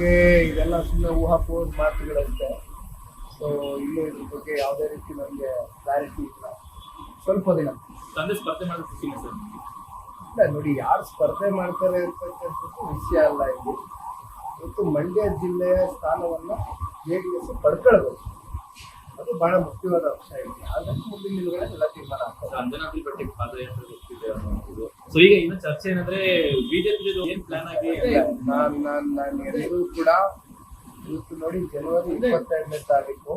ಬಗ್ಗೆ ಇದೆಲ್ಲ ಸುಮ್ಮನೆ ಊಹಾಪೋಹ ಮಾತುಗಳಂತೆ. ಸೊ ಇಲ್ಲೂ ಇದ್ರ ಬಗ್ಗೆ ಯಾವುದೇ ರೀತಿ ನಮಗೆ ಕ್ಲಾರಿಟಿ ಇಲ್ಲ. ಸ್ವಲ್ಪ ದಿನ. ತಂದೆ ಸ್ಪರ್ಧೆ ಮಾಡೋದು ಖುಷಿ ಸರ್? ಇಲ್ಲ ನೋಡಿ ಯಾರು ಸ್ಪರ್ಧೆ ಮಾಡ್ತಾರೆ ಅಂತಕ್ಕಂಥದ್ದು ವಿಷಯ ಅಲ್ಲ ಇದು ಮತ್ತು ಮಂಡ್ಯ ಜಿಲ್ಲೆಯ ಸ್ಥಾನವನ್ನು ಜೆ ಡಿ ಎಸ್ ಪಡ್ಕೊಳ್ಬೇಕು. ಅದು ಬಹಳ ಮುಖ್ಯವಾದ ಅಂಶ ಇದೆ ಆದಷ್ಟು ಮುಂದಿನ ದಿನಗಳಲ್ಲಿ ಎಲ್ಲ ತೀರ್ಮಾನ ಆಗ್ತದೆ. ಅಂಜನಾದ್ರಿ ಬೆಟ್ಟಕ್ಕೆ ಪಾದಯಾತ್ರೆ ಗೊತ್ತಿದೆ ಅನ್ನೋದು ಸೊ ಈಗ ಇನ್ನು ಚರ್ಚೆ ಏನಂದ್ರೆ ಬಿಜೆಪಿ ಏನ್ ಪ್ಲಾನ್ ಆಗಿ ನಾನು ನಾನು ನಾನು ಎಲ್ಲರೂ ಕೂಡ ಇವತ್ತು ನೋಡಿ ಜನವರಿ ಇಪ್ಪತ್ತೆರಡನೇ ತಾರೀಕು.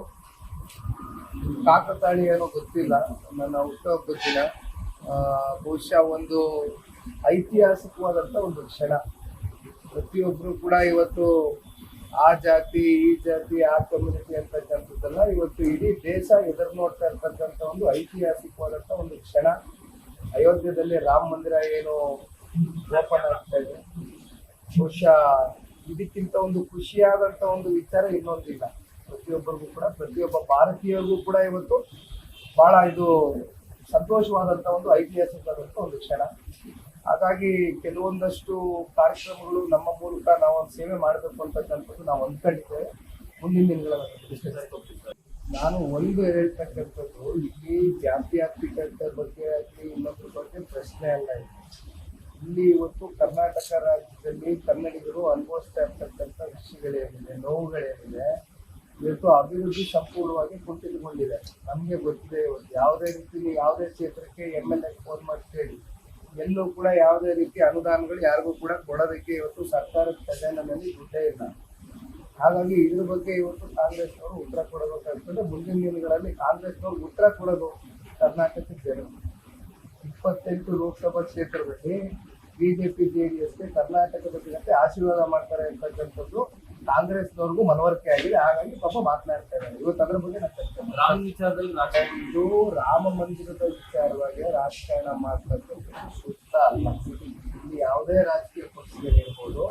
ಕಾಕತಾಳಿ ಏನೋ ಗೊತ್ತಿಲ್ಲ. ನನ್ನ ಹುಟ್ಟುಹಬ್ಬದ ದಿನ. ಆ, ಬಹುಶಃ ಒಂದು ಐತಿಹಾಸಿಕವಾದಂಥ ಒಂದು ಕ್ಷಣ. ಪ್ರತಿಯೊಬ್ಬರು ಕೂಡ ಇವತ್ತು ಆ ಜಾತಿ ಈ ಜಾತಿ ಆ ಕಮ್ಯುನಿಟಿ ಅಂತಕ್ಕಂಥದ್ದಲ್ಲ ಇವತ್ತು ಇಡೀ ದೇಶ ಎದುರು ನೋಡ್ತಾ ಇರ್ತಕ್ಕಂಥ ಒಂದು ಐತಿಹಾಸಿಕವಾದಂಥ ಒಂದು ಕ್ಷಣ. ಅಯೋಧ್ಯೆಯಲ್ಲಿ ರಾಮ ಮಂದಿರ ಏನು ಓಪನ್ ಆಗ್ತಾ ಇದೆ. ಬಹುಶಃ ಇದಕ್ಕಿಂತ ಒಂದು ಖುಷಿಯಾದಂತ ಒಂದು ವಿಚಾರ ಇನ್ನೊಂದಿಲ್ಲ. ಪ್ರತಿಯೊಬ್ಬರಿಗೂ ಕೂಡ, ಪ್ರತಿಯೊಬ್ಬ ಭಾರತೀಯರಿಗೂ ಕೂಡ ಇವತ್ತು ಬಹಳ ಇದು ಸಂತೋಷವಾದಂತ ಒಂದು ಐತಿಹಾಸಿಕವಾದಂತ ಒಂದು ಕ್ಷಣ. ಹಾಗಾಗಿ ಕೆಲವೊಂದಷ್ಟು ಕಾರ್ಯಕ್ರಮಗಳು ನಮ್ಮ ಮೂಲಕ ನಾವು ಸೇವೆ ಮಾಡಬೇಕು ಅಂತಕ್ಕಂಥದ್ದು ನಾವು ಅಂದ್ಕೊಂಡಿದ್ದೇವೆ. ಮುಂದಿನ ದಿನಗಳಲ್ಲಿ. ನಾನು ಒಂದು ಹೇಳ್ತಕ್ಕಂಥದ್ದು ಇಲ್ಲಿ ಜಾತ್ಯಾತೀತತೆ ಬಗ್ಗೆ ಆಗಲಿ ಪ್ರಶ್ನೆ ಅಲ್ಲ ಇಲ್ಲಿ ಇವತ್ತು ಕರ್ನಾಟಕ ರಾಜ್ಯದಲ್ಲಿ ಕನ್ನಡಿಗರು ಅನುಭವಿಸ್ತಾ ಇರ್ತಕ್ಕಂಥ ವಿಷಯಗಳೇನಿದೆ, ನೋವುಗಳೇನಿದೆ, ಇವತ್ತು ಅಭಿವೃದ್ಧಿ ಸಂಪೂರ್ಣವಾಗಿ ಕುಂಠಿತಗೊಂಡಿದೆ ನಮಗೆ ಗೊತ್ತಿದೆ ಇವತ್ತು ಯಾವುದೇ ರೀತಿ ಯಾವುದೇ ಕ್ಷೇತ್ರಕ್ಕೆ ಎಂ ಎಲ್ ಎ ಫೋನ್ ಮಾಡಿ ಎಲ್ಲೂ ಕೂಡ ಯಾವುದೇ ರೀತಿ ಅನುದಾನಗಳು ಯಾರಿಗೂ ಕೂಡ ಕೊಡೋದಕ್ಕೆ ಇವತ್ತು ಸರ್ಕಾರದ ಖಜಾನೆಯಲ್ಲಿ ದುಡ್ಡೇ ಇಲ್ಲ. ಹಾಗಾಗಿ ಇದ್ರ ಬಗ್ಗೆ ಇವತ್ತು ಕಾಂಗ್ರೆಸ್ನವರು ಉತ್ತರ ಕೊಡಬೇಕಾಗ್ತದೆ. ಮುಂದಿನ ದಿನಗಳಲ್ಲಿ ಕಾಂಗ್ರೆಸ್ನವ್ರು ಉತ್ತರ ಕೊಡೋದು ಕರ್ನಾಟಕದ ಜನ ಇಪ್ಪತ್ತೆಂಟು ಲೋಕಸಭಾ ಕ್ಷೇತ್ರದಲ್ಲಿ ಬಿಜೆಪಿ ಜೆಡಿಎಸ್ಗೆ ಕರ್ನಾಟಕದ ಜನತೆ ಆಶೀರ್ವಾದ ಮಾಡ್ತಾರೆ ಅಂತಕ್ಕಂಥದ್ದು ಕಾಂಗ್ರೆಸ್ನವ್ರಿಗೂ ಮನವರಿಕೆ ಆಗಿದೆ. ಹಾಗಾಗಿ ಪಾಪ ಮಾತನಾಡ್ತಾ ಇದ್ದಾರೆ. ಇವತ್ತು ಅದರ ಬಗ್ಗೆ ನಾನು ಚರ್ಚೆ. ರಾಮ ವಿಚಾರದಲ್ಲಿ ಇದು ರಾಮ ಮಂದಿರದ ವಿಚಾರವಾಗಿ ರಾಜಕಾರಣ ಮಾಡ್ತಕ್ಕಂಥದ್ದು ಸೂಕ್ತ ಅಲ್ಲ. ಇಲ್ಲಿ ಯಾವುದೇ ರಾಜಕೀಯ ಪಕ್ಷಗಳಿರ್ಬೋದು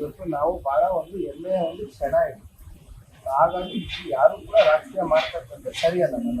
ಇವತ್ತು ನಾವು ಬಹಳ ಒಂದು ಹೆಮ್ಮೆಯ ಒಂದು ಕ್ಷಣ ಇದೆ. ಹಾಗಾಗಿ ಯಾರು ಕೂಡ ರಾಜಕೀಯ ಮಾಡ್ತಕ್ಕಂಥದ್ದು ಸರಿಯಲ್ಲ ನನ್ನ